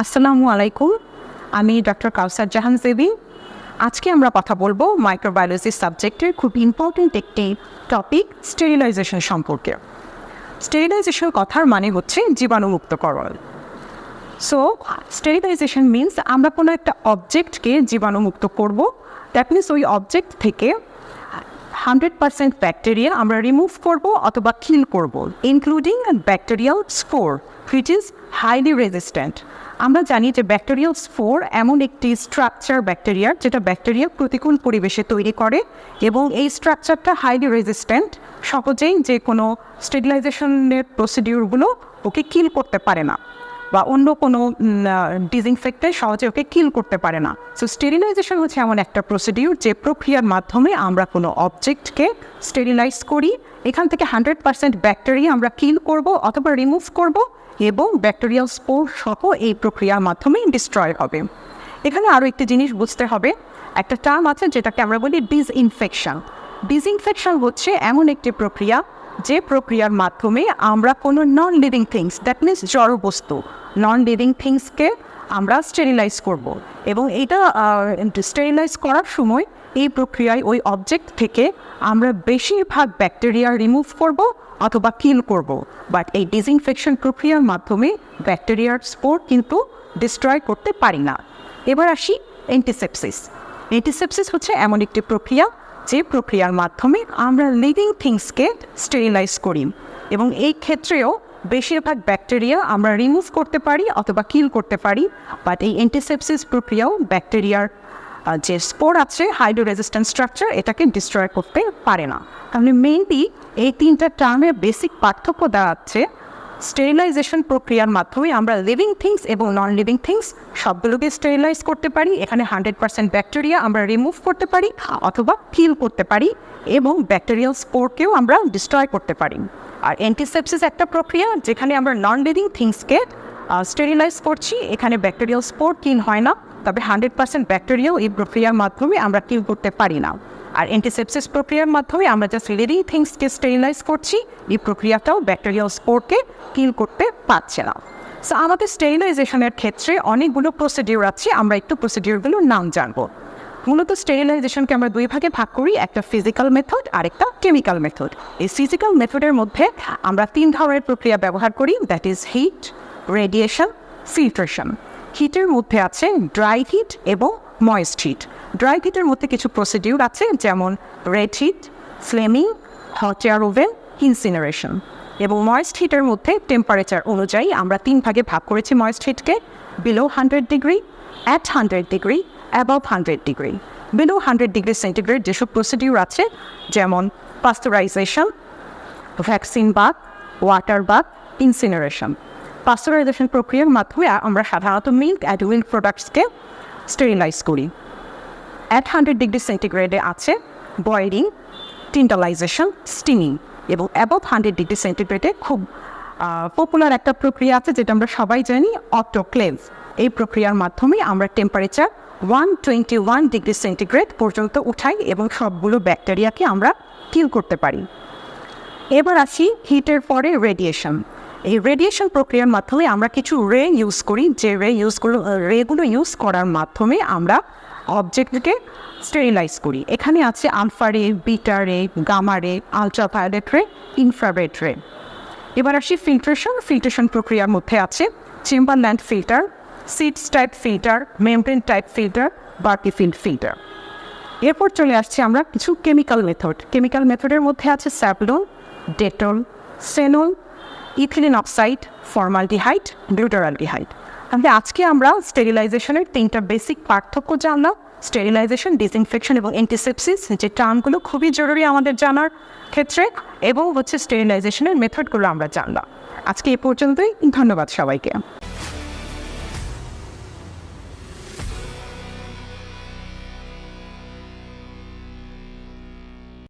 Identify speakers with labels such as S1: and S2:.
S1: আসসালামু আলাইকুম। আমি ডক্টর কাউসার জাহান জেবি আজকে আমরা কথা বলব মাইক্রোবায়োলজি সাবজেক্টের খুব ইম্পর্টেন্ট একটি টপিক স্টেরিলাইজেশন সম্পর্কে। স্টেরিলাইজেশন কথার মানে হচ্ছে জীবাণুমুক্তকরণ। সো স্টেরিলাইজেশন মিন্স আমরা কোনো একটা অবজেক্টকে জীবাণুমুক্ত করব। দ্যাট মিন্স ওই অবজেক্ট থেকে হান্ড্রেড পার্সেন্ট ব্যাকটেরিয়া আমরা রিমুভ করব অথবা কিল করব including bacterial spore which is highly resistant আমরা জানি যে ব্যাকটেরিয়াল স্পোর এমন একটি স্ট্রাকচার ব্যাকটেরিয়ার যেটা ব্যাকটেরিয়া প্রতিকূল পরিবেশে তৈরি করে এবং এই স্ট্রাকচারটা হাইলি রেজিস্ট্যান্ট সহজেই যে কোনো স্টেরিলাইজেশনের প্রসিডিউরগুলো ওকে কিল করতে পারে না। বা অন্য কোনো ডিসইনফেক্টে সহজে ওকে কিল করতে পারে না। সো স্টেরিলাইজেশন হচ্ছে এমন একটা প্রসিডিউর যে প্রক্রিয়ার মাধ্যমে আমরা কোনো অবজেক্টকে স্টেরিলাইজ করি, এখান থেকে হান্ড্রেড পার্সেন্ট ব্যাকটেরিয়া আমরা কিল করব অথবা রিমুভ করব এবং ব্যাকটেরিয়াল স্পোর সহ এই প্রক্রিয়ার মাধ্যমে ডিস্ট্রয় হবে। এখানে আরও একটি জিনিস বুঝতে হবে, একটা টার্ম আছে যেটাকে আমরা বলি ডিসইনফেকশন ডিসইনফেকশন হচ্ছে এমন একটি প্রক্রিয়া যে প্রক্রিয়ার মাধ্যমে আমরা কোনো non living things that means জড় বস্তু নন লিভিং থিংসকে আমরা স্টেরিলাইজ করব। এবং এটা স্টেরিলাইজ করার সময় এই প্রক্রিয়ায় ওই অবজেক্ট থেকে আমরা বেশিরভাগ ব্যাকটেরিয়া রিমুভ করব অথবা কিল করব। বাট এই ডিসইনফেকশন প্রক্রিয়ার মাধ্যমে ব্যাকটেরিয়ার স্পোর কিন্তু ডিস্ট্রয় করতে পারি না। এবার আসি অ্যান্টিসেপসিস অ্যান্টিসেপসিস হচ্ছে এমন একটি প্রক্রিয়া যে প্রক্রিয়ার মাধ্যমে আমরা লিভিং থিংসকে স্টেরিলাইজ করি এবং এই ক্ষেত্রেও বেশিরভাগ ব্যাকটেরিয়া আমরা রিমুভ করতে পারি অথবা কিল করতে পারি বাট এই অ্যান্টিসেপসিস প্রক্রিয়াও ব্যাকটেরিয়ার যে স্পোর আছে হাইড্রো রেজিস্ট্যান্ট স্ট্রাকচার এটাকে ডিস্ট্রয় করতে পারে না। তাহলে মেইনলি এই তিনটা টার্মের বেসিক পার্থক্য দাঁড়াচ্ছে স্টেরিলাইজেশন প্রক্রিয়ার মাধ্যমে আমরা লিভিং থিংস এবং নন লিভিং থিংস সবগুলোকে স্টেরিলাইজ করতে পারি। এখানে হান্ড্রেড পার্সেন্ট ব্যাকটেরিয়া আমরা রিমুভ করতে পারি অথবা কিল করতে পারি এবং ব্যাকটেরিয়াল স্পোরকেও আমরা ডিস্ট্রয় করতে পারি। আর অ্যান্টিসেপসিস একটা প্রক্রিয়া যেখানে আমরা নন লিভিং থিংসকে স্টেরিলাইজ করছি। এখানে ব্যাকটেরিয়াল স্পোর কিল হয় না, তবে হান্ড্রেড পার্সেন্ট ব্যাকটেরিয়াও এই প্রক্রিয়ার মাধ্যমে আমরা কিল করতে পারি না। আর অ্যান্টিসেপসিস প্রক্রিয়ার মাধ্যমে আমরা জাস্ট লিভিং থিংসকে স্টেরিলাইজ করছি, এই প্রক্রিয়াটাও ব্যাকটেরিয়াল স্পোরকে কিল করতে পারছে না। সো আমাদের স্টেরিলাইজেশনের ক্ষেত্রে অনেকগুলো প্রসিডিউর আছে, আমরা একটু প্রসিডিউরগুলোর নাম জানব। মূলত স্টেরিলাইজেশনকে আমরা দুই ভাগে ভাগ করি, একটা ফিজিক্যাল মেথড আর একটা কেমিক্যাল মেথড এই ফিজিক্যাল মেথডের মধ্যে আমরা তিন ধরনের প্রক্রিয়া ব্যবহার করি that is heat radiation filtration হিটের মধ্যে আছে ড্রাই হিট এবং ময়েস্ট হিট ড্রাই হিটের মধ্যে কিছু প্রসিডিউর আছে, যেমন red heat flaming hot air oven incineration এবং ময়েস্ট হিটের মধ্যে টেম্পারেচার অনুযায়ী আমরা তিন ভাগে ভাগ করেছি moist হিটকে below hundred degree at hundred degree above hundred degree below hundred degree centigrade যেসব প্রসিডিউর আছে, যেমন pasteurisation vaccine bath water bath incineration pasteurisation প্রক্রিয়ার মাধ্যমে আমরা সাধারণত মিল্ক অ্যাড প্রোডাক্টসকে স্টেরিলাইজ করি অ্যাট হান্ড্রেড ডিগ্রি সেন্টিগ্রেডে আছে বয়েলিং টিন্টালাইজেশন স্টিমিং এবং অ্যাবভ হান্ড্রেড ডিগ্রি সেন্টিগ্রেডে খুব পপুলার একটা প্রক্রিয়া আছে যেটা আমরা সবাই জানি অটোক্লেভ এই প্রক্রিয়ার মাধ্যমে আমরা temperature one twenty one degree centigrade পর্যন্ত উঠাই এবং সবগুলো ব্যাকটেরিয়াকে আমরা কিল করতে পারি। এবার আসি হিটের পরে রেডিয়েশন এই রেডিয়েশন প্রক্রিয়ার মাধ্যমে আমরা কিছু রে ইউজ করি। যে রে ইউজগুলো রেগুলো ইউজ করার মাধ্যমে আমরা অবজেক্টকে স্টেরিলাইজ করি। এখানে আছে আলফা রে বিটা রে গামা রে আলট্রাভায়োলেট রে ইনফ্রারেড রে এবার আসি ফিল্ট্রেশন ফিল্ট্রেশন প্রক্রিয়ার মধ্যে আছে Chamberland filter Seitz type filter membrane type filter Berkefeld filter এরপর চলে আসছে আমরা কিছু কেমিক্যাল মেথড কেমিক্যাল মেথডের মধ্যে আছে স্যাপলোন ডেটল, সেনল ইথিলিন অক্সাইড ফর্মালডিহাইড গ্লুটারালডিহাইড তাহলে আজকে আমরা স্টেরিলাইজেশনের তিনটা বেসিক পার্থক্য জানলাম। স্টেরিলাইজেশন ডিসইনফেকশন এবং অ্যান্টিসেপসিস যে টার্মগুলো খুবই জরুরি আমাদের জানার ক্ষেত্রে, এবং হচ্ছে স্টেরিলাইজেশনের মেথডগুলো আমরা জানলাম। আজকে এ পর্যন্তই, ধন্যবাদ সবাইকে।